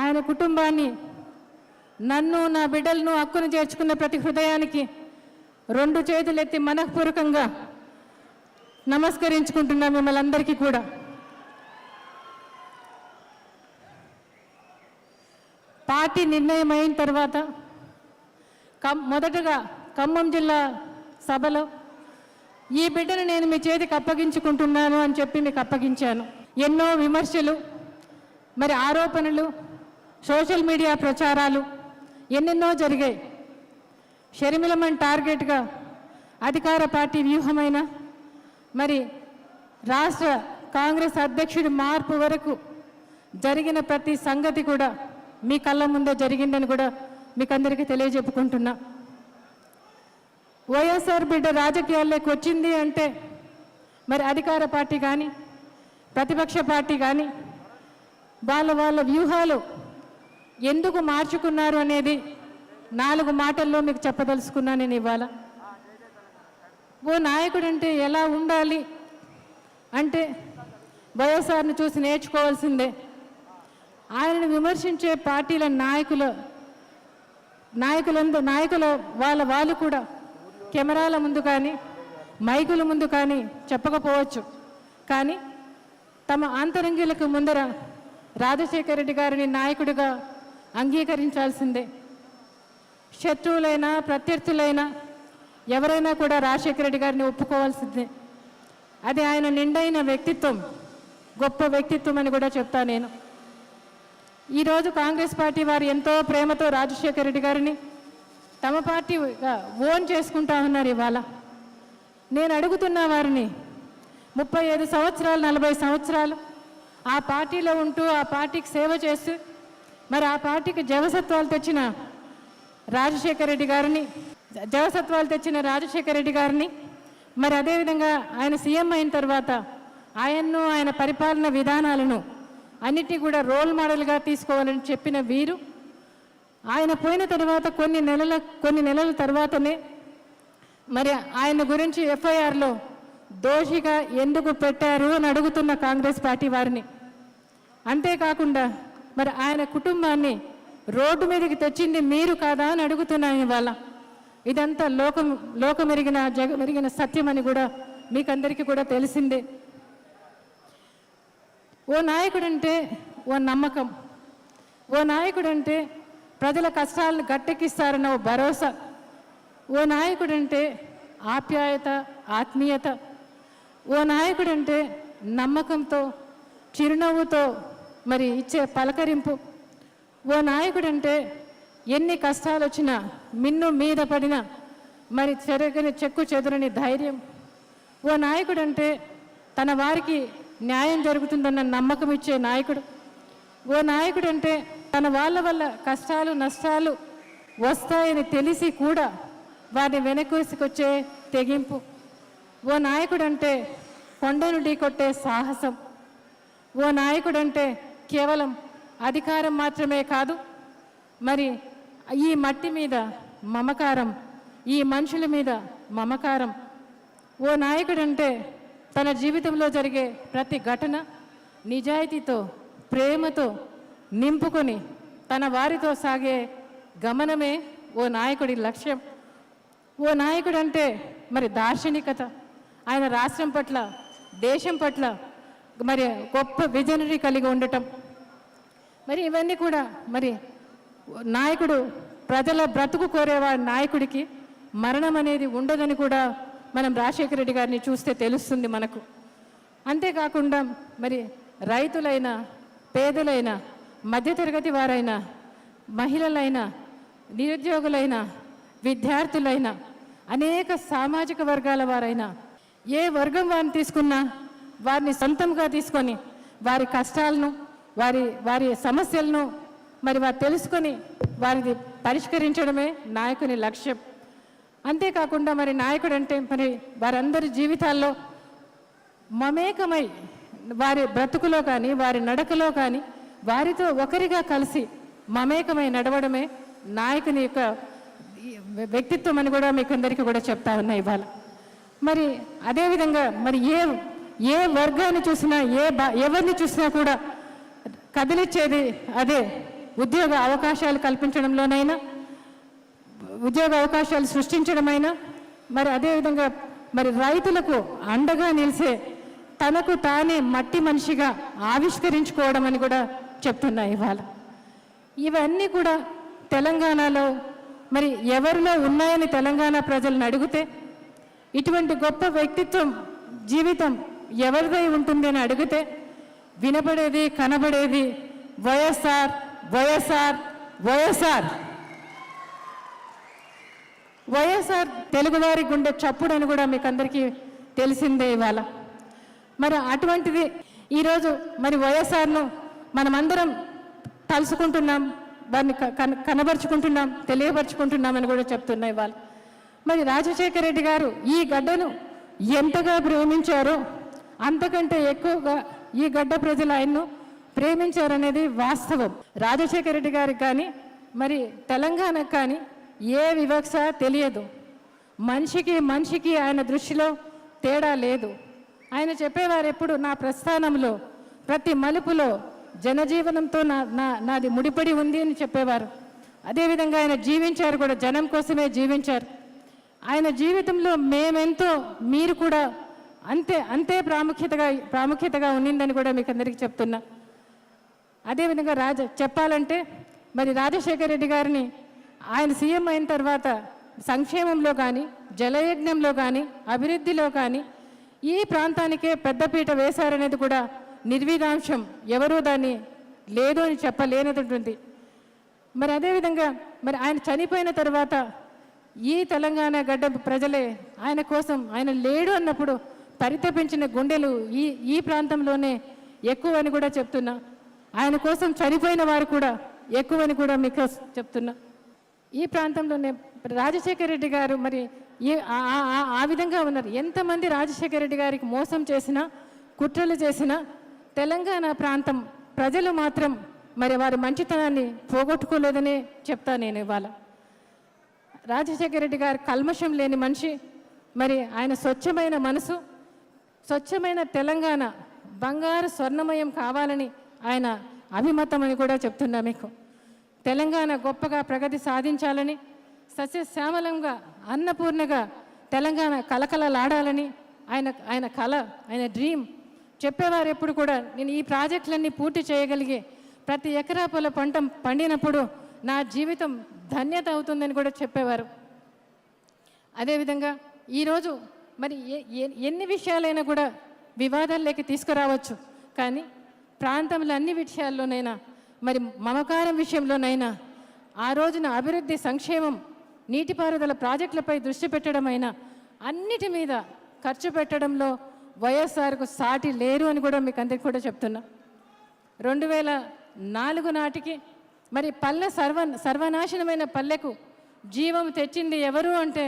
ఆయన కుటుంబాన్ని నన్ను నా బిడ్డలను హక్కును చేర్చుకున్న ప్రతి హృదయానికి రెండు చేతులెత్తి మనఃపూర్వకంగా నమస్కరించుకుంటున్నా మిమ్మల్ని అందరికీ కూడా. పార్టీ నిర్ణయం అయిన తర్వాత కం మొదటగా ఖమ్మం జిల్లా సభలో ఈ బిడ్డను నేను మీ చేతికి అప్పగించుకుంటున్నాను అని చెప్పి మీకు అప్పగించాను. ఎన్నో విమర్శలు మరి ఆరోపణలు సోషల్ మీడియా ప్రచారాలు ఎన్నెన్నో జరిగాయి. షర్మిలమన్ టార్గెట్గా అధికార పార్టీ వ్యూహమైన మరి రాష్ట్ర కాంగ్రెస్ అధ్యక్షుడి మార్పు వరకు జరిగిన ప్రతి సంగతి కూడా మీ కళ్ళ ముందే జరిగిందని కూడా మీకు అందరికీ తెలియజెప్పుకుంటున్నా. వైఎస్ఆర్ బిడ్డ రాజకీయాల్లోకి వచ్చింది అంటే మరి అధికార పార్టీ కానీ ప్రతిపక్ష పార్టీ కానీ వాళ్ళ వాళ్ళ వ్యూహాలు ఎందుకు మార్చుకున్నారు అనేది నాలుగు మాటల్లో మీకు చెప్పదలుచుకున్నా నేను ఇవాళ ఓ నాయకుడు అంటే ఎలా ఉండాలి అంటే వైఎస్ఆర్ని చూసి నేర్చుకోవాల్సిందే. ఆయనను విమర్శించే పార్టీల నాయకుల నాయకులందు నాయకుల వాళ్ళ వాళ్ళు కూడా కెమెరాల ముందు కానీ మైకుల ముందు కానీ చెప్పకపోవచ్చు. కానీ తమ అంతరంగిలకు ముందర రాజశేఖర రెడ్డి గారిని నాయకుడిగా అంగీకరించాల్సిందే. శత్రువులైనా ప్రత్యర్థులైనా ఎవరైనా కూడా రాజశేఖర రెడ్డి గారిని ఒప్పుకోవాల్సిందే. అది ఆయన నిండైన వ్యక్తిత్వం గొప్ప వ్యక్తిత్వం అని కూడా చెప్తా నేను. ఈరోజు కాంగ్రెస్ పార్టీ వారు ఎంతో ప్రేమతో రాజశేఖర రెడ్డి గారిని తమ పార్టీగా ఓన్ చేసుకుంటా ఉన్నారు ఇవాళ. నేను అడుగుతున్న వారిని ముప్పై ఐదు సంవత్సరాలు నలభై సంవత్సరాలు ఆ పార్టీలో ఉంటూ ఆ పార్టీకి సేవ చేస్తూ మరి ఆ పార్టీకి జవసత్వాలు తెచ్చిన రాజశేఖర రెడ్డి గారిని జవసత్వాలు తెచ్చిన రాజశేఖర రెడ్డి గారిని మరి అదేవిధంగా ఆయన సీఎం అయిన తర్వాత ఆయన్ను ఆయన పరిపాలన విధానాలను అన్నిటి కూడా రోల్ మోడల్గా తీసుకోవాలని చెప్పిన వీరు ఆయన పోయిన తర్వాత కొన్ని నెలల కొన్ని నెలల తర్వాతనే మరి ఆయన గురించి ఎఫ్ఐఆర్లో దోషిగా ఎందుకు పెట్టారు అని అడుగుతున్న కాంగ్రెస్ పార్టీ వారిని. అంతేకాకుండా మరి ఆయన కుటుంబాన్ని రోడ్డు మీదకి తెచ్చింది మీరు కాదా అని అడుగుతున్నాను ఇవాళ. ఇదంతా లోకం లోకమెరిగిన జగమెరిగిన సత్యం అని కూడా మీకందరికీ కూడా తెలిసిందే. ఓ నాయకుడంటే ఓ నమ్మకం. ఓ నాయకుడంటే ప్రజల కష్టాలను గట్టెక్కిస్తారన్న ఓ భరోసా. ఓ నాయకుడంటే ఆప్యాయత ఆత్మీయత. ఓ నాయకుడంటే నమ్మకంతో చిరునవ్వుతో మరి ఇచ్చే పలకరింపు. ఓ నాయకుడంటే ఎన్ని కష్టాలు వచ్చినా మిన్ను మీద పడిన మరి చెరగని చెక్కు చెదరని ధైర్యం. ఓ నాయకుడంటే తన వారికి న్యాయం జరుగుతుందన్న నమ్మకం ఇచ్చే నాయకుడు. ఓ నాయకుడు అంటే తన వాళ్ళ వల్ల కష్టాలు నష్టాలు వస్తాయని తెలిసి కూడా వారిని వెనకూసుకొచ్చే తెగింపు. ఓ నాయకుడు అంటే కొండను ఢీకొట్టే సాహసం. ఓ నాయకుడు అంటే కేవలం అధికారం మాత్రమే కాదు మరి ఈ మట్టి మీద మమకారం ఈ మనుషుల మీద మమకారం. ఓ నాయకుడంటే తన జీవితంలో జరిగే ప్రతి ఘటన నిజాయితీతో ప్రేమతో నింపుకొని తన వారితో సాగే గమనమే ఓ నాయకుడి లక్ష్యం. ఓ నాయకుడు అంటే మరి దార్శనికత. ఆయన రాష్ట్రం పట్ల దేశం పట్ల మరి గొప్ప విజనరీ కలిగి ఉండటం. మరి ఇవన్నీ కూడా మరి నాయకుడు ప్రజల బ్రతుకు కోరేవాడి నాయకుడికి మరణం అనేది ఉండదని కూడా మనం రాజశేఖర రెడ్డి గారిని చూస్తే తెలుస్తుంది మనకు. అంతేకాకుండా మరి రైతులైనా పేదలైనా మధ్యతరగతి వారైనా మహిళలైనా నిరుద్యోగులైనా విద్యార్థులైనా అనేక సామాజిక వర్గాల వారైనా ఏ వర్గం వారిని తీసుకున్నా వారిని సొంతంగా తీసుకొని వారి కష్టాలను వారి వారి సమస్యలను మరి వారు తెలుసుకొని వారిని పరిష్కరించడమే నాయకుని లక్ష్యం. అంతేకాకుండా మరి నాయకుడు అంటే మరి వారందరి జీవితాల్లో మమేకమై వారి బ్రతుకులో కానీ వారి నడకలో కానీ వారితో ఒకరిగా కలిసి మమేకమై నడవడమే నాయకుని యొక్క వ్యక్తిత్వం అని కూడా మీకు అందరికీ కూడా చెప్తా ఉన్నా ఇవాళ. మరి అదేవిధంగా మరి ఏ ఏ వర్గాన్ని చూసినా ఏ బా ఎవరిని చూసినా కూడా కదిలిచ్చేది అదే ఉద్యోగ అవకాశాలు కల్పించడంలోనైనా ఉద్యోగ అవకాశాలు సృష్టించడమైనా మరి అదేవిధంగా మరి రైతులకు అండగా నిలిసే తనకు తానే మట్టి మనిషిగా ఆవిష్కరించుకోవడం అని కూడా చెప్తున్నాయి ఇవాళ. ఇవన్నీ కూడా తెలంగాణలో మరి ఎవరిలో ఉన్నాయని తెలంగాణ ప్రజలను అడిగితే ఇటువంటి గొప్ప వ్యక్తిత్వం జీవితం ఎవరిదై ఉంటుంది అని అడిగితే వినపడేది కనబడేది వైఎస్ఆర్ వైఎస్ఆర్ వైఎస్ఆర్ వైఎస్ఆర్ తెలుగువారి గుండె చప్పుడు అని కూడా మీకు అందరికీ తెలిసిందే ఇవాళ. మరి అటువంటిది ఈరోజు మరి వైఎస్ఆర్ను మనమందరం తలుసుకుంటున్నాం వారిని క- కనబరుచుకుంటున్నాం తెలియపరుచుకుంటున్నామని కూడా చెప్తున్నాయి వాళ్ళు మరి రాజశేఖర రెడ్డి గారు ఈ గడ్డను ఎంతగా ప్రేమించారో అంతకంటే ఎక్కువగా ఈ గడ్డ ప్రజలు ఆయన్ను ప్రేమించారనేది వాస్తవం. రాజశేఖర రెడ్డి గారికి కానీ మరి తెలంగాణకు కానీ ఏ వివక్ష తెలియదు. మనిషికి మనిషికి ఆయన దృష్టిలో తేడా లేదు. ఆయన చెప్పేవారు ఎప్పుడు నా ప్రస్థానంలో ప్రతి మలుపులో జనజీవనంతో నా నా నాది ముడిపడి ఉంది అని చెప్పేవారు. అదేవిధంగా ఆయన జీవించారు కూడా జనం కోసమే జీవించారు. ఆయన జీవితంలో మేమెంతో మీరు కూడా అంతే అంతే ప్రాముఖ్యతగా ప్రాముఖ్యతగా ఉన్నిందని కూడా మీకు అందరికీ చెప్తున్నా అదేవిధంగా రాజ చెప్పాలంటే మరి రాజశేఖర రెడ్డి గారిని ఆయన సీఎం అయిన తర్వాత సంక్షేమంలో కానీ జలయజ్ఞంలో కానీ అభివృద్ధిలో కానీ ఈ ప్రాంతానికే పెద్దపీట వేశారనేది కూడా నిర్వీదాంశం ఎవరూ దాన్ని లేదు అని చెప్పలేనటువంటి. మరి అదేవిధంగా మరి ఆయన చనిపోయిన తర్వాత ఈ తెలంగాణ గడ్డ ప్రజలే ఆయన కోసం ఆయన లేడు అన్నప్పుడు పరితపించిన గుండెలు ఈ ఈ ప్రాంతంలోనే ఎక్కువ అని కూడా చెప్తున్నా. ఆయన కోసం చనిపోయిన వారు కూడా ఎక్కువని కూడా మీకు చెప్తున్నా. ఈ ప్రాంతంలోనే రాజశేఖర రెడ్డి గారు మరి ఈ ఆ- ఆ విధంగా ఉన్నారు. ఎంతమంది రాజశేఖర రెడ్డి గారికి మోసం చేసినా కుట్రలు చేసినా తెలంగాణ ప్రాంతం ప్రజలు మాత్రం మరి వారి మంచితనాన్ని పోగొట్టుకోలేదనే చెప్తా నేను ఇవాళ. రాజశేఖర రెడ్డి గారు కల్మషం లేని మనిషి మరి ఆయన స్వచ్ఛమైన మనసు స్వచ్ఛమైన తెలంగాణ బంగారు స్వర్ణమయం కావాలని ఆయన అభిమతం అని కూడా చెప్తున్నా మీకు. తెలంగాణ గొప్పగా ప్రగతి సాధించాలని సస్యశ్యామలంగా అన్నపూర్ణగా తెలంగాణ కలకలలాడాలని ఆయన ఆయన కళ ఆయన డ్రీమ్ చెప్పేవారు ఎప్పుడు కూడా నేను ఈ ప్రాజెక్టులన్నీ పూర్తి చేయగలిగే ప్రతి ఎకరా పొల పంట పండినప్పుడు నా జీవితం ధన్యత అవుతుందని కూడా చెప్పేవారు. అదేవిధంగా ఈరోజు మరి ఏ- ఎన్ని విషయాలైనా కూడా వివాదాల్లోకి తీసుకురావచ్చు. కానీ ప్రాంతంలో అన్ని విషయాల్లోనైనా మరి మమకారం విషయంలోనైనా ఆ రోజున అభివృద్ధి సంక్షేమం నీటిపారుదల ప్రాజెక్టులపై దృష్టి పెట్టడమైనా అన్నిటి మీద ఖర్చు పెట్టడంలో వైఎస్ఆర్కు సాటి లేరు అని కూడా మీకు అందరికీ కూడా చెప్తున్నా. రెండు వేల నాలుగు నాటికి మరి పల్లె సర్వ సర్వనాశనమైన పల్లెకు జీవం తెచ్చింది ఎవరు అంటే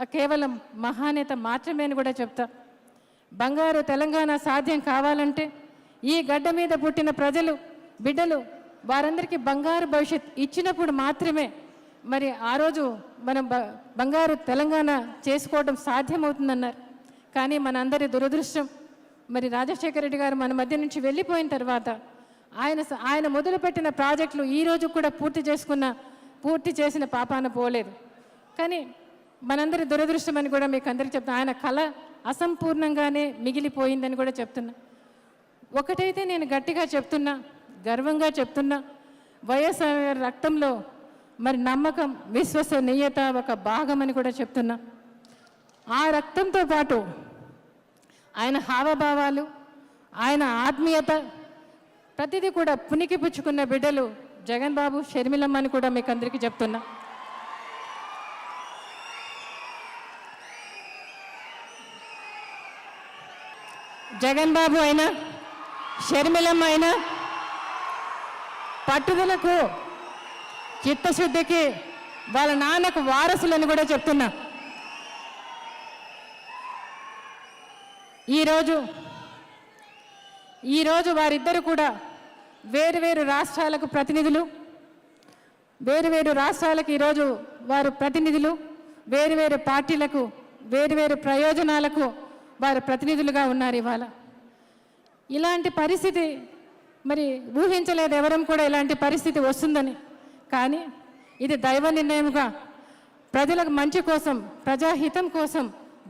కేవలం మహానేత మాత్రమే అని కూడా చెప్తా. బంగారు తెలంగాణ సాధ్యం కావాలంటే ఈ గడ్డ మీద పుట్టిన ప్రజలు బిడ్డలు వారందరికీ బంగారు భవిష్యత్ ఇచ్చినప్పుడు మాత్రమే మరి ఆ రోజు మనం బ- బంగారు తెలంగాణ చేసుకోవడం సాధ్యమవుతుందన్నారు. కానీ మనందరి దురదృష్టం మరి రాజశేఖర రెడ్డి గారు మన మధ్య నుంచి వెళ్ళిపోయిన తర్వాత ఆయన ఆయన మొదలుపెట్టిన ప్రాజెక్టులు ఈ కూడా పూర్తి చేసుకున్న పూర్తి చేసిన పాపాన పోలేదు. కానీ మనందరి దురదృష్టం అని కూడా మీకు అందరికీ చెప్తాను ఆయన కళ అసంపూర్ణంగానే మిగిలిపోయిందని కూడా చెప్తున్నా. ఒకటైతే నేను గట్టిగా చెప్తున్నా గర్వంగా చెప్తున్నా. వైఎస్ఆర్ రక్తంలో మరి నమ్మకం విశ్వసనీయత ఒక భాగం అని కూడా చెప్తున్నా. ఆ రక్తంతో పాటు ఆయన హావభావాలు ఆయన ఆత్మీయత ప్రతిదీ కూడా పుణికి పుచ్చుకున్న బిడ్డలు జగన్ బాబు షర్మిలమ్మ అని కూడా మీకు అందరికీ చెప్తున్నా. జగన్ బాబు అయినా షర్మిలమ్మ అయినా పట్టుదలకు చిత్తశుద్ధికి వాళ్ళ నాన్నకు వారసులని కూడా చెప్తున్నా. ఈరోజు ఈరోజు వారిద్దరు కూడా వేరు వేరు రాష్ట్రాలకు ప్రతినిధులు వేరు వేరు రాష్ట్రాలకు ఈరోజు వారు ప్రతినిధులు వేరు పార్టీలకు వేరు వేరు ప్రయోజనాలకు వారు ప్రతినిధులుగా ఉన్నారు ఇవాళ. ఇలాంటి పరిస్థితి మరి ఊహించలేదు ఎవరం కూడా ఇలాంటి పరిస్థితి వస్తుందని. కానీ ఇది దైవ నిర్ణయముగా ప్రజలకు మంచి కోసం ప్రజాహితం కోసం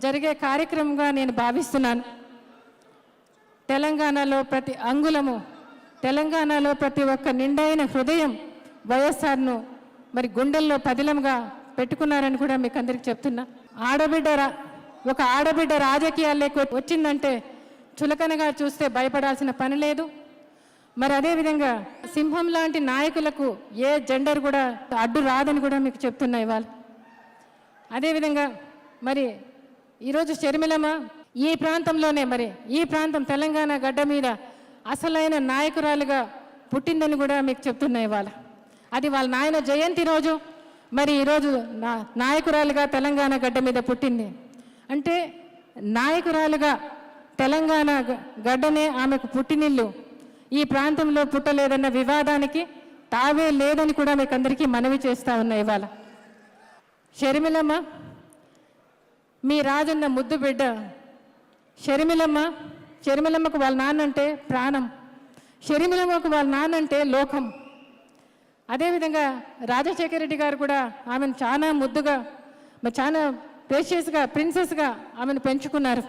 జరిగే కార్యక్రమంగా నేను భావిస్తున్నాను. తెలంగాణలో ప్రతి అంగుళము తెలంగాణలో ప్రతి ఒక్క నిండైన హృదయం వైఎస్ఆర్ను మరి గుండెల్లో పదిలంగా పెట్టుకున్నారని కూడా మీకు అందరికి చెప్తున్నా. ఆడబిడ్డరా ఒక ఆడబిడ్డ రాజకీయాల్లోకి వచ్చిందంటే చులకనగా చూస్తే భయపడాల్సిన పని లేదు. మరి అదేవిధంగా సింహం లాంటి నాయకులకు ఏ జెండర్ కూడా అడ్డు రాదని కూడా మీకు చెప్తున్నా ఇవాళ. అదేవిధంగా మరి ఈరోజు షర్మిలమ్మ ఈ ప్రాంతంలోనే మరి ఈ ప్రాంతం తెలంగాణ గడ్డ మీద అసలైన నాయకురాలుగా పుట్టిందని కూడా మీకు చెప్తున్నా ఇవాళ. అది వాళ్ళ నాయన జయంతి రోజు. మరి ఈరోజు నా నాయకురాలుగా తెలంగాణ గడ్డ మీద పుట్టింది. అంటే నాయకురాలుగా తెలంగాణ గడ్డనే ఆమెకు పుట్టినిల్లు. ఈ ప్రాంతంలో పుట్టలేదన్న వివాదానికి తావే లేదని కూడా మీకు అందరికీ మనవి చేస్తా ఉన్నా ఇవాళ. షర్మిలమ్మ మీ రాజన్న ముద్దు బిడ్డ. షర్మిలమ్మ షర్మిలమ్మకు వాళ్ళ నాన్నంటే ప్రాణం. షర్మిలమ్మకు వాళ్ళ నాన్నంటే లోకం. అదేవిధంగా రాజశేఖర రెడ్డి గారు కూడా ఆమెను చాలా ముద్దుగా చాలా ప్రేషియస్గా ప్రిన్సెస్గా ఆమెను పెంచుకున్నారు.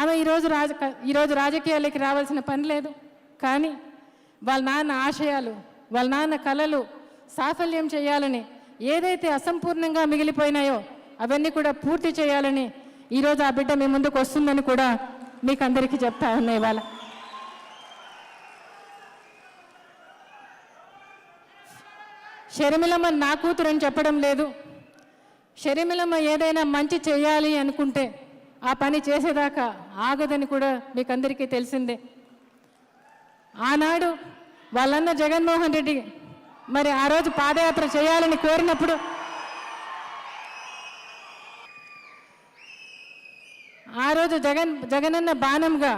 ఆమె ఈరోజు రాజ ఈరోజు రాజకీయాలకి రావాల్సిన పని లేదు. కానీ వాళ్ళ నాన్న ఆశయాలు వాళ్ళ నాన్న కళలు సాఫల్యం చేయాలని ఏదైతే అసంపూర్ణంగా మిగిలిపోయినాయో అవన్నీ కూడా పూర్తి చేయాలని ఈరోజు ఆ బిడ్డ మీ ముందుకు వస్తుందని కూడా మీకు అందరికీ చెప్తా ఉన్నాయి ఇవాళ. షర్మిలమ్మ నా కూతురు అని చెప్పడం లేదు. షరిమిలమ్మ ఏదైనా మంచి చేయాలి అనుకుంటే ఆ పని చేసేదాకా ఆగదని కూడా మీకు అందరికీ తెలిసిందే. ఆనాడు వాళ్ళన్న జగన్మోహన్ రెడ్డి మరి ఆ రోజు పాదయాత్ర చేయాలని కోరినప్పుడు ఆ రోజు జగన్ జగనన్న బాణంగా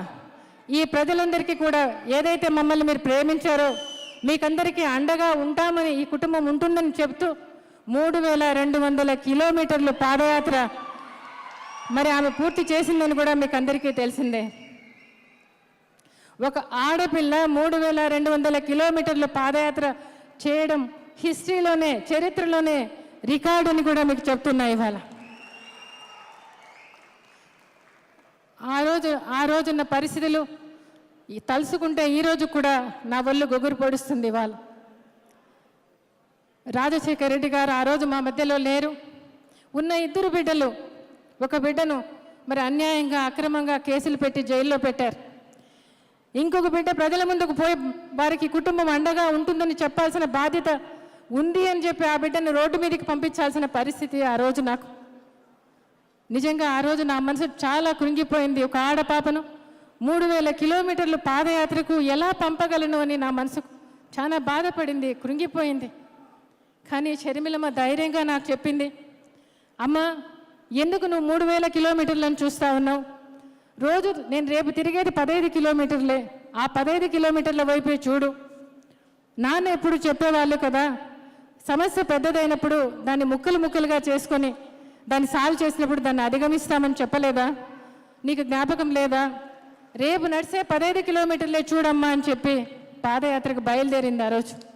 ఈ ప్రజలందరికీ కూడా ఏదైతే మమ్మల్ని మీరు ప్రేమించారో మీకందరికీ అండగా ఉంటామని ఈ కుటుంబం ఉంటుందని చెప్తూ మూడు వేల రెండు వందల కిలోమీటర్లు పాదయాత్ర. మరి ఆమె పూర్తి చేసిందని కూడా మీకు అందరికీ తెలిసిందే. ఒక ఆడపిల్ల మూడు వేల రెండు వందల కిలోమీటర్లు పాదయాత్ర చేయడం హిస్టరీలోనే చరిత్రలోనే రికార్డు అని కూడా మీకు చెప్తున్నా ఇవాళ. ఆ రోజు ఆ రోజున్న పరిస్థితులు ఈ తలుసుకుంటే ఈ రోజు కూడా నా ఒళ్ళు గొగురు పొడుస్తుంది ఇవాళ. రాజశేఖర రెడ్డి గారు ఆ రోజు మా మధ్యలో లేరు. ఉన్న ఇద్దరు బిడ్డలు ఒక బిడ్డను మరి అన్యాయంగా అక్రమంగా కేసులు పెట్టి జైల్లో పెట్టారు. ఇంకొక బిడ్డ ప్రజల ముందుకు పోయి వారికి కుటుంబం అండగా ఉంటుందని చెప్పాల్సిన బాధ్యత ఉంది అని చెప్పి ఆ బిడ్డను రోడ్డు మీదకి పంపించాల్సిన పరిస్థితి ఆ రోజు నాకు. నిజంగా ఆ రోజు నా మనసు చాలా కృంగిపోయింది. ఒక ఆడపాపను మూడు వేల కిలోమీటర్లు పాదయాత్రకు ఎలా పంపగలను అని నా మనసు చాలా బాధపడింది కృంగిపోయింది. కానీ షర్మిలమ్మ ధైర్యంగా నాకు చెప్పింది అమ్మ ఎందుకు నువ్వు మూడు వేల కిలోమీటర్లను చూస్తా ఉన్నావు? రోజు నేను రేపు తిరిగేది పదహైదు కిలోమీటర్లే. ఆ పదహైదు కిలోమీటర్ల వైపే చూడు. నాన్న ఎప్పుడు చెప్పేవాళ్ళు కదా సమస్య పెద్దదైనప్పుడు దాన్ని ముక్కలు ముక్కలుగా చేసుకొని దాన్ని సాల్వ్ చేసినప్పుడు దాన్ని అధిగమిస్తామని చెప్పలేదా? నీకు జ్ఞాపకం లేదా? రేపు నడిసే పదహైదు కిలోమీటర్లే చూడమ్మా అని చెప్పి పాదయాత్రకు బయలుదేరింది ఆ రోజు.